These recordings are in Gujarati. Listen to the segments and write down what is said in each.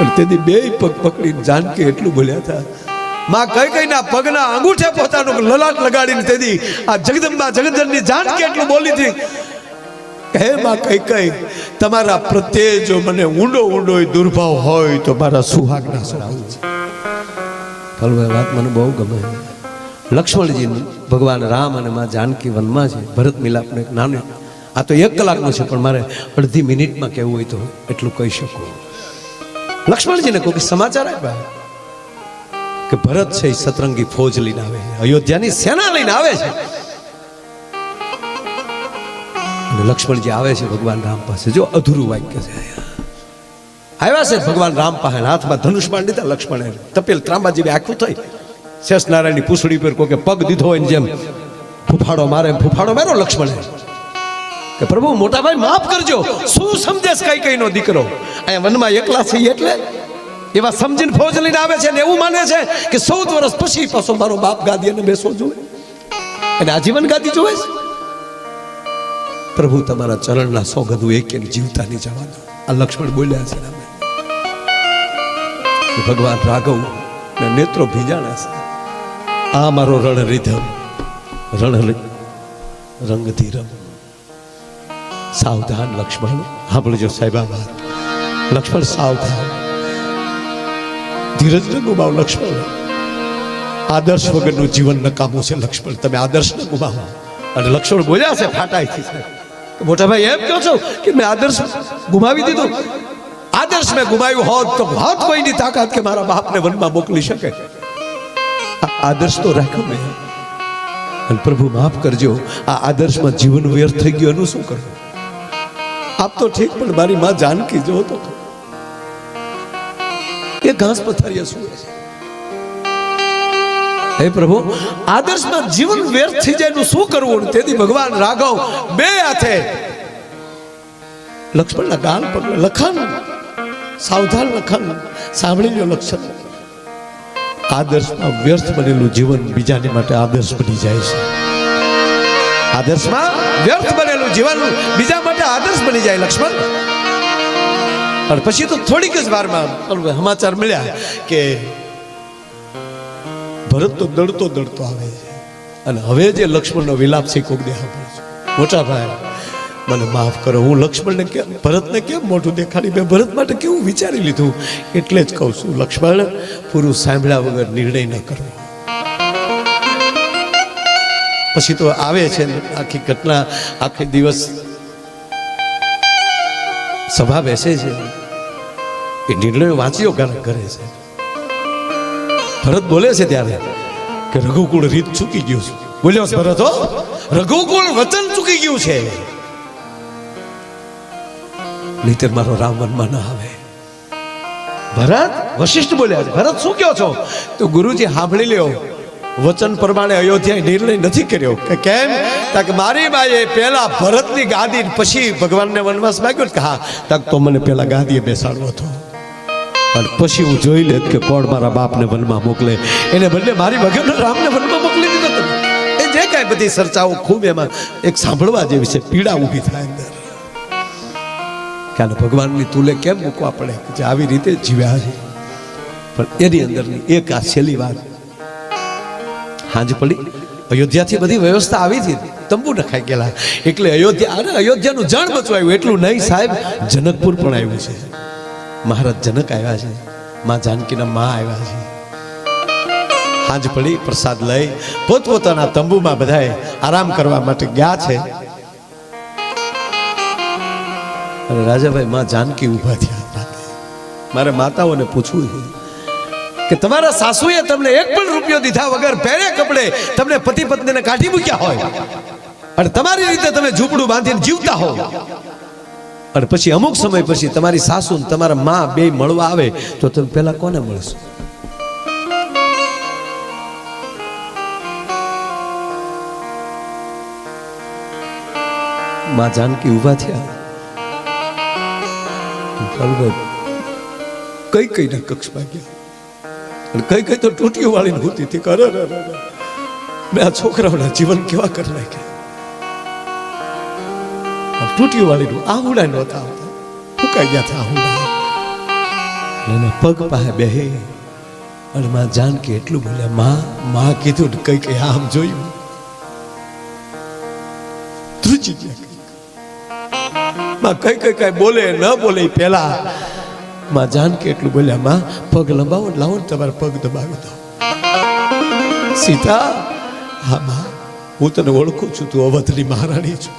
અને તેથી બે પગ પકડીને જાનકી એટલું બોલ્યા હતા, માં કઈ કઈ ના પગના અંગૂઠે પોતાનું લલાટ લગાડીને તેથી આ જગદંબા જગદંબની જાનકી એટલું બોલી હતી. હે માં કઈ કઈ, તમારા પ્રત્યે જો મને ઊંડો ઊંડો દુર્ભાવ હોય તો મારા સુહાગના સ્વભાવ છે. ફલભાઈ વાત મને બહુ ગમે. લક્ષ્મણજી ભગવાન રામ અને માં જાનકી વનમાં છે, ભરત મિલાપનું એક નાનું, આ તો એક કલાકનું છે, પણ મારે અડધી મિનિટમાં કહેવું હોય તો એટલું કહી શકું. લક્ષ્મણજીને કોઈ સમાચાર આપ્યા? કે ભરત છે સતરંગી ફોજ લઈને આવે અયોધ્યાની સેના લઈને આવે છે. અને લક્ષ્મણજી આવે છે ભગવાન રામ પાસે. જો અધૂરું વાક્ય છે આવ્યા છે ભગવાન રામ પાસે હાથમાં ધનુષ બાણ લીધા લક્ષ્મણે. તપેલ ત્રાંબા જેવી આખું થઈ. શેષ નારાયણની પૂછડી પર કોઈ પગ દીધો હોય જેમ ફૂફાડો મારે ફૂફાડો મારો લક્ષ્મણે. કે પ્રભુ મોટા ભાઈ માફ કરજો. શું સમજેશ કઈ કઈ નો દીકરો? અહીંયા વનમાં એકલા છે એટલે એવા સમજીને ફોજ લઈને આવે છે ને એવું માને છે કે ચૌદ વર્ષ પછી પાછો મારો બાપ ગાદી અને બેસો જોઈએ અને આજીવન ગાદી જોવે છે. પ્રભુ, તમારા ચરણના સોગંદુ એક એક જીવતા નહીં જવા દો આ લક્ષ્મણ બોલ્યા છે ભગવાન રાઘવ ને નેત્રો ભીજાણા છે. આ મારો રણ રીધમ રણ રંગધીરમ સાવધાન, લક્ષ્મણ. સાંભળજો સાહેબ લક્ષ્મણ, સાવધાન. ધીરજ ન ગુમાવ, લક્ષ્મણ. આદર્શ વગરનું જીવન નકામું છે, લક્ષ્મણ. તમે આદર્શ ન ગુમાવો. અને લક્ષ્મણ બોલ્યા છે, ફાટાઈથી મોટા ભાઈ એમ કહો છો કે મેં આદર્શ ગુમાવી દીધું? આદર્શ મેં ગુમાવ્યું હોત તો હોત કોઈની તાકાત કે મારા બાપને વનમાં મોકલી શકે? આદર્શ તો રાખો મેં. અને પ્રભુ માફ કરજો, આ આદર્શમાં જીવન વ્યર્થ થઈ ગયું, એનું શું કરવું? તો ઠીક, પણ મારી માં જાનકી જો તો એ ઘાસ પથારીયા શું છે. હે પ્રભુ, આદર્શમાં જીવન વ્યર્થ થઈ જાય એનું શું કરવું તેથી ભગવાન રાઘવ બે હાથે લક્ષ્મણના ગાલ પર લખન, સાવધાન લખન સાંભળી લો લક્ષણ આદર્શમાં વ્યર્થ બનેલું જીવન બીજાને માટે આદર્શ બની જાય છે. આદર્શમાં વ્યર્થ જીવન બીજા માટે આદર્શ બની જાય લક્ષ્મણ. અને પછી તો થોડીક જ વારમાં સમાચાર મળ્યા કે ભરત તો દડતો દડતો આવે છે. અને હવે જે લક્ષ્મણનો વિલાપ છે કોક દેહ મોટા ભાઈ, મને માફ કરો, હું લક્ષ્મણને કેમ ભરતને કેમ મોઢું દેખાડી? મેં ભરત માટે કેવું વિચારી લીધું? એટલે જ કહું છું, લક્ષ્મણ પૂરું સાંભળ્યા વગર નિર્ણય ન કરવો. પછી તો આવે છે ને આખી ઘટના, આખી દિવસ સભા બેસે છે. એ નિર્ણયો વાંચ્યો કરે છે. ભરત બોલે છે ત્યારે કે રઘુકુળ રીત ચૂકી ગયું છે. બોલ્યો ભરત, હો. રઘુકુળ વચન ચૂકી ગયું છે. નહીતર મારો રામ વનમાં ના આવે. ભરત, વશિષ્ઠ બોલ્યા છે. ભરત શું કહો છો? તો ગુરુજી સાંભળી લ્યો. વચન પ્રમાણે અયોધ્યાએ નિર્ણય નથી કર્યો. કે કેમ? તા કે મારી બાએ પહેલા ભરતની ગાદી પછી ભગવાનને વનવાસ માગ્યો કે હા તાક તો મને પહેલા ગાદીએ બેસાડવો હતો. અને પછી હું જોઈ લેત કે કોણ મારા બાપને વનમાં મોકલે. એને બદલે મારી ભગવાન રામને વનમાં મોકલી દીધો તમે એ જે કાંઈ બધી ચર્ચાઓ ખૂબ એમાં એક સાંભળવા જેવી છે, પીડા ઊભી થાય અંદર. કે આને ભગવાનની તુલે કેમ મૂકવા પડે? જે આવી રીતે જીવ્યા છે. પણ એની અંદરની એક આ છેલ્લી વાત હાંજ પડી અયોધ્યાથી બધી વ્યવસ્થા આવી હતી. તંબુ નખાઈ ગયેલા. એટલે અયોધ્યા અરે અયોધ્યાનું જણ બચવાયું. એટલું નહીં સાહેબ, જનકપુર પણ આવ્યું છે. મહારાજ જનક આવ્યા છે. માં જાનકીના માં આવ્યા છે. હાંજ પડી પ્રસાદ લઈ પોતપોતાના તંબુમાં બધાએ આરામ કરવા માટે ગયા છે. અને રાજાભાઈ માં જાનકી ઊભા થયા. મારે માતાઓને પૂછવું કે તમારા સાસુએ તમને એક પણ રૂપિયો દીધા વગર પહેરે કપડે તમને પતિ પત્નીને કાઢી મૂક્યા હોય. અને તમારી રીતે તમે ઝૂંપડું બાંધીને જીવતા હો અને પછી અમુક સમય પછી તમારી સાસુ તમારા મા બે મળવા આવે તો તમે પેલા કોને મળશો? માં જાનકી ઊભા થયા. કઈ કઈ ના કક્ષમાં ગયા? કઈ કઈ તો ટૂટીઓ વાળીને હોતી. હતી કરે. મેં આ છોકરાઓના જીવન કેવા કરી નાખ્યા. ટૂટીઓ વાળીનું આહુડા નહોતા આવતા. ફૂંકાઈ ગયા હતા આહુડા. અને એના પગ પાસે બેહે અને માં જાનકી એટલું બોલ્યા માં માં કીધું ને કઈ કઈ આમ જોયું. ધ્રુજી ગયા માં કઈ કઈ કઈ બોલે ન બોલે ઈ પહેલા માં જાનકી એટલું બોલ્યા માં પગ લંબાવો લાવો ને તમારા પગ દબાવી દો. સીતા, હા, માં, હું તને ઓળખું છું, તું અવધની મહારાણી છું.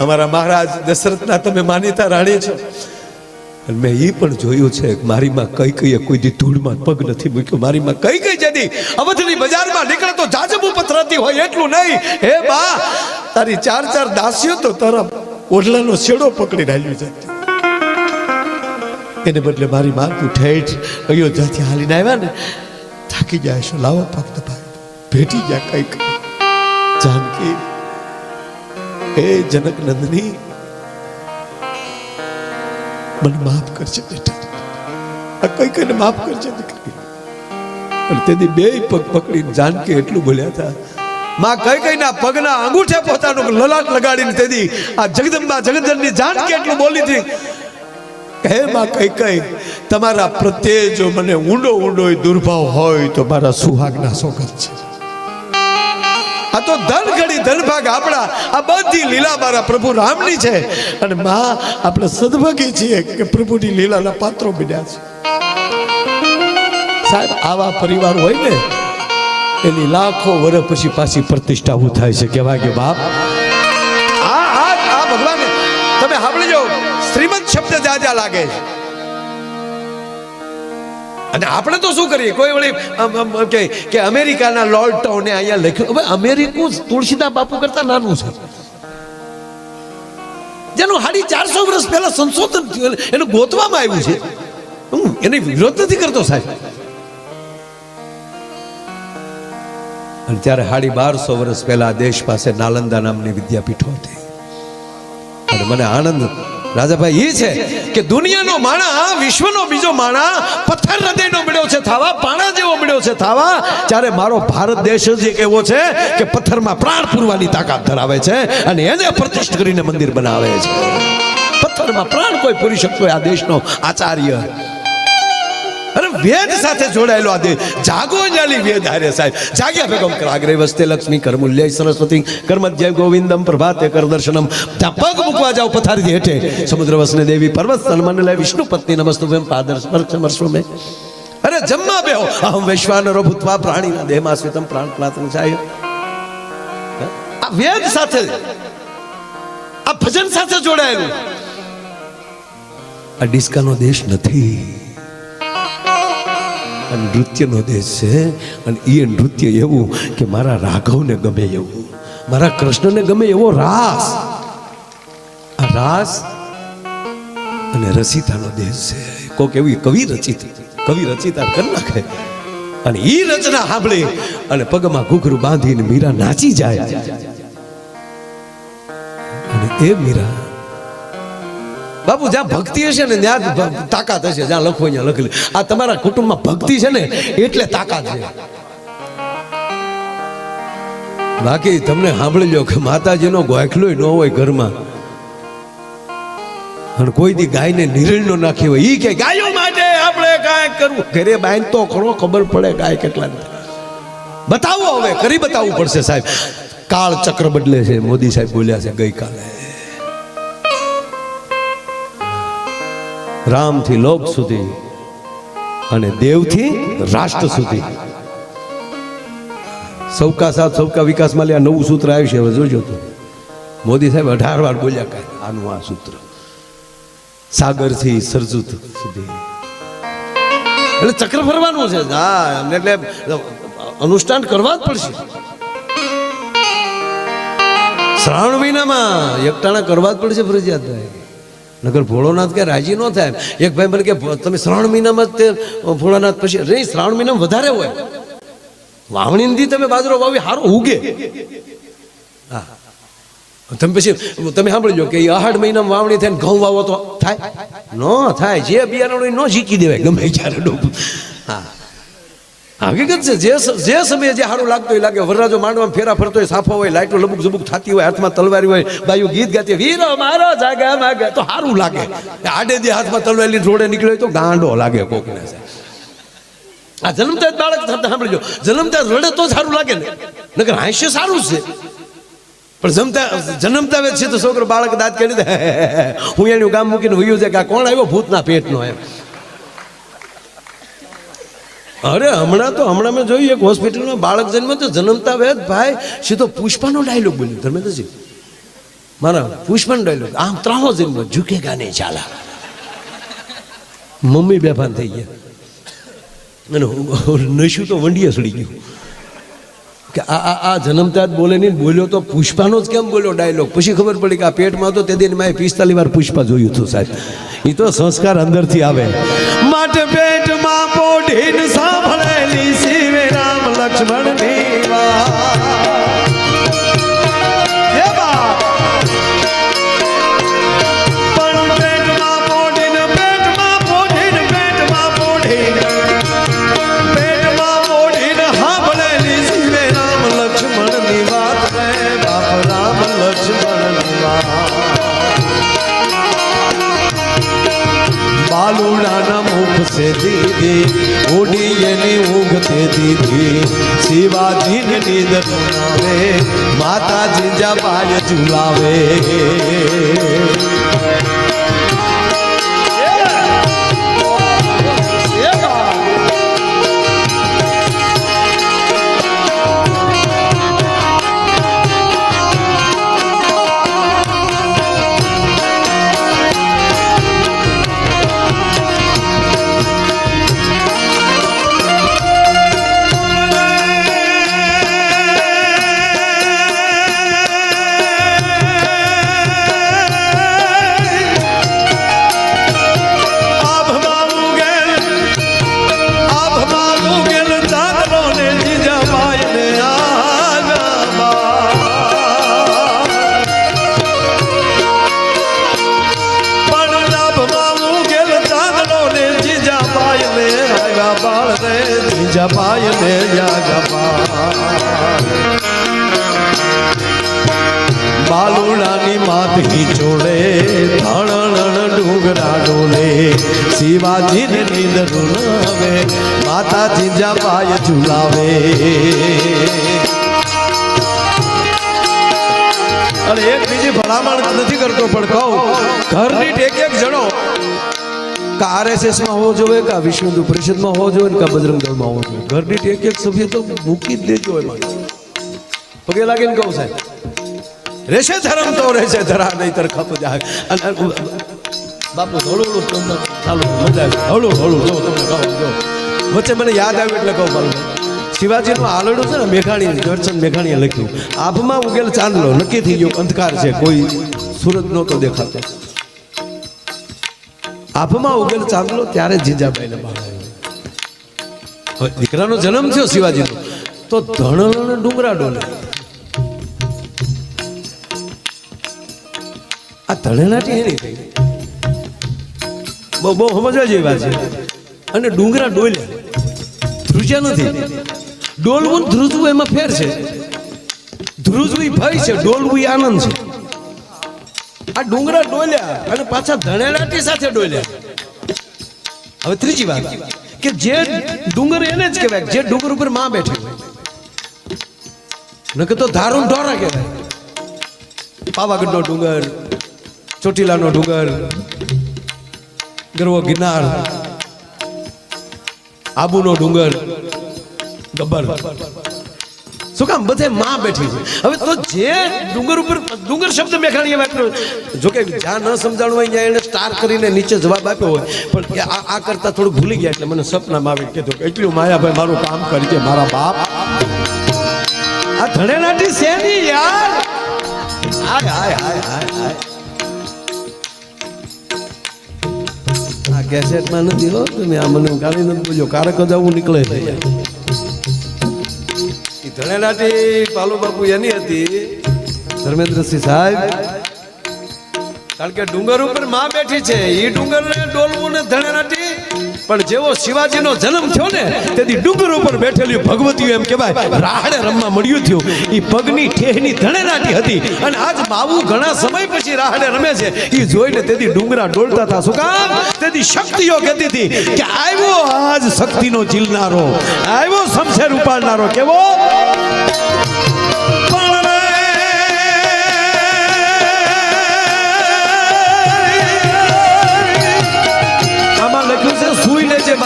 અમારા મહારાજ દશરથના તમે માન્યતા રાણી છો. અને મેં એ પણ જોયું છે કે મારી માં કઈ કઈ કોઈ દી ધૂળમાં પગ નથી મૂક્યો. મારી માં કઈ કઈ જતી અવધની બજારમાં નીકળે તો જાજબુ પથરાતી હોય એટલું નહીં. હે બા તારી ચાર ચાર દાસીઓ તો તારા ઓઢલાનો છેડો પકડી રાખ્યું છે. એને બદલે મારી માં તું ઠેઠ અયોધ્યાથી હાલીને આવ્યા ને, થાકી જાય છો લાવો ભક્ત ભાઈ ભેટી ગયા કઈ કઈ જાનકી હે જનક નંદની, મને માફ કરજે બેટા. આ કઈ કઈને માફ કરજે દીકરી. અને તેથી બે પગ પકડીને જાનકી એટલું બોલ્યા હતા માં કઈ કઈ ના પગના અંગૂઠે પોતાનું લલાટ લગાડીને તેથી આ જગદંબા જગદંબની જાણ કેટલું બોલી હતી? હે માં કઈ કઈ, તમારા પ્રત્યે જો મને ઊંડો ઊંડો દુર્ભાવ હોય તો મારા સુહાગના સોગત છે. આ તો ધન ઘડી ધન ભાગ આપણા, આ બધી લીલા મારા પ્રભુ રામની છે. અને માં, આપણે સદભાગી છીએ કે પ્રભુની લીલાના પાત્રો બન્યા છે. સાહેબ, આવા પરિવાર હોય ને એની લાખો વર્ષ પછી પાછી પ્રતિષ્ઠા ઊભું થાય છે. કહેવાય કે બાપ. આ આ આ ભગવાન. તમે સાંભળજો. શ્રીમંત શબ્દ જાજા લાગે છે. અને આપણે તો શું કરીએ? કોઈ વળી કે અમેરિકાના લોર્ડ ટાઉને અહીંયા લખ્યું. હવે અમેરિકું તુલસીદા બાપુ કરતા નાનું છે. જેનું હાડી ચારસો વર્ષ પહેલા સંશોધન થયું. એનું ગોતવામાં આવ્યું છે. હું એને વિરોધ નથી કરતો સાહેબ. અને ત્યારે સાડી બારસો વર્ષ પહેલા દેશ પાસે નાલંદા નામની વિદ્યાપીઠો હતી. અને મને આનંદ, રાજાભાઈ એ છે કે દુનિયાનો માણા, વિશ્વનો બીજો માણા, પથ્થર હૃદયનો મળ્યો છે થાવા, પાણા જેવો મળ્યો છે થાવા, જ્યારે મારો ભારત દેશ જ એક એવો છે કે પથ્થરમાં પ્રાણ પૂરવાની તાકાત ધરાવે છે અને એને પ્રતિષ્ઠ કરીને મંદિર બનાવે છે. પથ્થરમાં પ્રાણ કોઈ પૂરી શકતો આ દેશનો આચાર્ય. અરે વેદ સાથે જોડાયેલો આ દેહ. જાગો જાલી વેદ હારે સાહેબ. જાગ્યા ભેગમ કરાગ્રે વસ્તે લક્ષ્મી કરમૂલ્ય સરસ્વતી કર્મધ્ય ગોવિંદમ પ્રભાતે કર દર્શનમ. ત્યાં પગ મૂકવા જાઓ પથારી હેઠે. સમુદ્ર વસને દેવી પર્વત સન્માન લે વિષ્ણુ પત્ની નમસ્તુભ્યમ પાદર સ્પર્શમર્શ્વ મે. અરે જમ્મા બેહો. અહમ વૈશ્વાનરો ભૂતવા પ્રાણીના દેહમાં સ્વિતમ પ્રાણ પ્લાતન ચાય આ વેદ સાથે. આ ભજન સાથે જોડાયેલું. આ ડિસ્કાનો દેશ નથી. આ નૃત્યનો દેશ છે અને એ નૃત્ય એવું કે મારા રાઘવને ગમે એવું. મારા કૃષ્ણને ગમે એવો રાસ. આ રાસ અને રસિતાનો દેશ છે. કોઈક એવી કવિ રચિત, કવિ રચિતા કરી નાખે. અને એ રચના સાંભળી અને પગમાં ઘૂઘરું બાંધીને મીરા નાચી જાય. અને એ મીરા બાપુ, જ્યાં ભક્તિ હશે ને ત્યાં તાકાત હશે. જ્યાં લખો ત્યાં લખેલું આ તમારા કુટુંબમાં ભક્તિ છે ને, એટલે તાકાત છે. બાકી તમને સાંભળી લો કે માતાજીનો ગોખલો ન હોય ઘરમાં. અને કોઈ દી ગાયને નિરણ નો નાખી હોય. ઈ કે, ગાયો માટે આપણે કાંઈ કરવું. ઘરે બાંધ તો ખરો ખબર પડે ગાય કેટલા બતાવો હવે, કરી બતાવવું પડશે સાહેબ. કાળ ચક્ર બદલે છે. મોદી સાહેબ બોલ્યા છે ગઈકાલે. રામથી લોક સુધી અને દેવથી રાષ્ટ્ર સુધી. સૌકા સાથ, સૌકા વિકાસમાં લે આ નવું સૂત્ર આવ્યું છે, હવે જોજો તો. મોદી સાહેબ અઢાર વાર બોલ્યા કાંઈ આનું આ સૂત્ર. સાગરથી સર્જુત સુધી. એટલે ચક્ર ફરવાનું છે. હા એટલે અનુષ્ઠાન કરવા જ પડશે. શ્રાવણ મહિનામાં એકટાણા કરવા જ પડશે ફરજિયાત ભાઈ. નગર ભોળોનાથ કે રાજી ન થાય. એક ભાઈ મને કે તમે શ્રાવણ મહિનામાં જ તે ભોળાનાથ પછી રે, શ્રાવણ મહિનામાં વધારે હોય. વાવણી તમે બાજરો વાવી સારો ઉગે. હા. તમે પછી, તમે સાંભળજો કે અહાડ મહિનામાં વાવણી થાય ને ઘઉં વાવો તો થાય. ન થાય, જે બિયારણ ન ઝીકી દેવાય, ગમે ત્યારે ડૂબ. હા. હકીકત છે, જે જે સમયે જે સારું લાગતું હોય લાગે. વરરાજો માંડવામાં ફેરા ફરતો હોય, સાફો હોય લાઈટો લબુક ઝબુક થતી હોય, હાથમાં તલવારી હોય, બાયું ગીત ગાતી વીરો મારો જાગા માગે. તો સારું લાગે. આડે જે હાથમાં તલવારી જોડે નીકળ્યો તો ગાંડો લાગે કોકને. આ જન્મતા બાળક થતા સાંભળજો. જન્મતા રડે તો સારું લાગે ને. નકર હાસ્ય સારું છે. પણ જમતા, જન્મતા છે તો છોકરો બાળક દાંત કરી દે. હું એનું ગામ મૂકીને હુયું છે કે કોણ આવ્યો? ભૂતના પેટનો એમ. અરે, હમણાં તો, હમણાં મેં જોયું એક હોસ્પિટલમાં બાળક જન્મ તો જન્મતા વેદ ભાઈ સીધો પુષ્પાનો ડાયલોગ બોલ્યો. ધર્મેન્દ્રજી, મારા પુષ્પાનો ડાયલોગ, આમ ત્રાહો જન્મ ઝૂકે નહીં ચાલા મમ્મી બેભાન થઈ ગયા. અને નશું તો વંડીએ સડી ગયું. કે આ આ આ જન્મતા જ બોલે નહીં, બોલ્યો તો પુષ્પાનો જ કેમ બોલ્યો ડાયલોગ? પછી ખબર પડી કે આ પેટમાં તો તે દિન મેં પિસ્તાલીસ વાર પુષ્પા જોયું હતું સાહેબ. એ તો સંસ્કાર અંદરથી આવે. માટે પેટમાં પોઢીન સાંભળેલી રામ લક્ષ્મણ બાલુડાના મુખ સે દીદી ઉડી એની ઊંઘ તે દીધી શિવાજીને નીંદર આવે માતાજી જા બાય ઝુલાવે. જીજાબાઈ ને બાળ. બાલુડાની માથી જોડે ધણણ ડુંગરા ડોલે શિવાજીને નીંદ આવે માતાજી જપાય ઝુલાવે અને એક બીજી ભલામણ નથી કરતો, પણ કહું, ઘરની એક એક જણો કે આરએસએસમાં હોવો જોઈએ, કે વિશ્વ હિન્દુ પરિષદમાં હોવો જોઈએ કે બજરંગ દળમાં હોવો જોઈએ? ઘરની એક એક સભ્ય તો મૂકી જ દેજો એમાં. પગે લાગીને કહું સાહેબ? રહેશે ધર્મ તો, રહેશે ધરા નહીં તર ખપ જાય. અને બાપુ હળું હળું તમને ચાલો, મજા આવી. હળું હળું જો તમને કહો જો વચ્ચે મને યાદ આવ્યું એટલે કહું મારું. શિવાજીનું આલડું છે ને મેઘાણી દર્શન મેઘાણીએ લખ્યું. આભમાં ઉગેલ ચાંદલો, નક્કી થઈ ગયો અંધકાર છે, કોઈ સુરત નહોતો દેખાતો. આભમાં ઉગેલ ચાંદલો ત્યારે જીજાબાઈને હવે દીકરાનો જન્મ થયો શિવાજીનો. તો ધણણ ડુંગરા ડોલે આ ધણેલાટી એની થઈ બહુ બહુ સમજવા જેવી વાત છે. અને ડુંગરા ડોલ્યા. ધ્રુજ્યા નથી ડોલવું ધ્રુજવું એમાં ફેર છે. ધ્રુજવું ભય છે, ડોલવું આનંદ છે. આ ડુંગરા ડોલ્યા અને પાછા ધણેલાટી સાથે ડોલ્યા. હવે ત્રીજી વાત, કે જે ડુંગર એને જ કહેવાય, જે ડુંગર ઉપરમાં બેઠે નકર તો ધારું ઢોરા કહેવાય. પાવાગઢનો ડુંગર, ચોટીલાનો ડુંગર, ગરવો ગિરનાર, આબુનો ડુંગર, ગબ્બર. શું કામ બધે માં બેઠી છે. હવે તો જે ડુંગર ઉપર ડુંગર શબ્દ મેઘાણીએ વાપર્યો જો કે જ્યાં ન સમજાણું હોય ત્યાં એને સ્ટાર કરીને નીચે જવાબ આપ્યો હોય. પણ આ આ કરતા થોડું ભૂલી ગયા એટલે મને સપનામાં આવી કીધું કે એટલું માયાભાઈ મારું કામ કરી છે મારા બાપ. આ ધણેલાટી શેની યાર? હાય હાય હાય હાય હાય. આ કેસેટમાં નથી હો, તમે આ મને ગાડી નથી બોલ્યો. કારક જ આવું નીકળે છે. ધણેલાટી પાલુ બાપુ એની હતી. ધર્મેન્દ્રસિંહ સાહેબ. કારણ કે ડુંગર ઉપરમાં બેઠી છે. એ ડુંગર ને ડોલવું ને ધણેરાટી પણ જેવો શિવાજીનો જન્મ થયો ને, તેથી ડુંગર ઉપર બેઠેલી ભગવતીઓ એમ કહેવાય રાહડે રમવા મળ્યું થયું. એ પગની ઠેહની ધણેરાટી હતી અને આજ બાબુ ઘણા સમય પછી રાહડે રમે છે. એ જોઈને તેથી ડુંગરા ડોલતા હતા. શું કામ? તેથી શક્તિઓ કહેતી હતી કે આવ્યો આજ શક્તિનો જીલનારો આવ્યો શમશેર ઉપાડનારો. કેવો?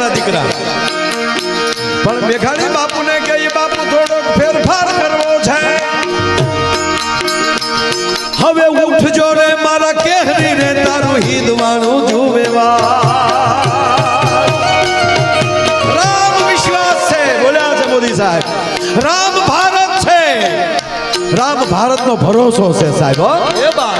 મારા દીકરા. પણ મેઘાણી બાપુને કહી બાપુ થોડોક ફેરફાર કરવો છે. હવે ઉઠજો રે મારા કેહરી રે તારું હિદવાનું જુવેવા. રામ વિશ્વાસ છે. બોલ્યા છે મોદી સાહેબ. રામ ભારત છે. રામ ભારતનો ભરોસો છે સાહેબ એ બાત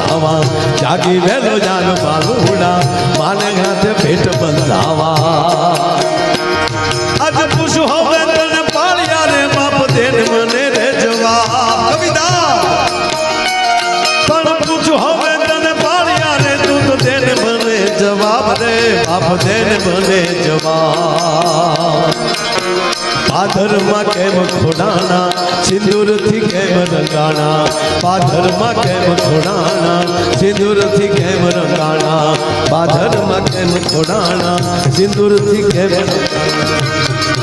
બંધાવા જાગી વેલો જાન બાલુડા માને હાથે ભેટ બંધાવા. આજ પૂછું હવે તને પાળ્યા રે બાપ દેન મને રે જવાબ કવિતા, પણ પૂછું હવે તને પાળ્યા રે તું તો દેન મને જવાબ રે બાપ દેન મને જવાબ પાથરમાં કેમ ખોડાના સિંદૂરથી કેમ રંગાણા? પાથરમાં કેમ ખોડાના સિંદૂરથી કેમ રંગાણા? પાથરમાં કેમ ખોડાના સિંદૂરથી કેમ રંગાણા?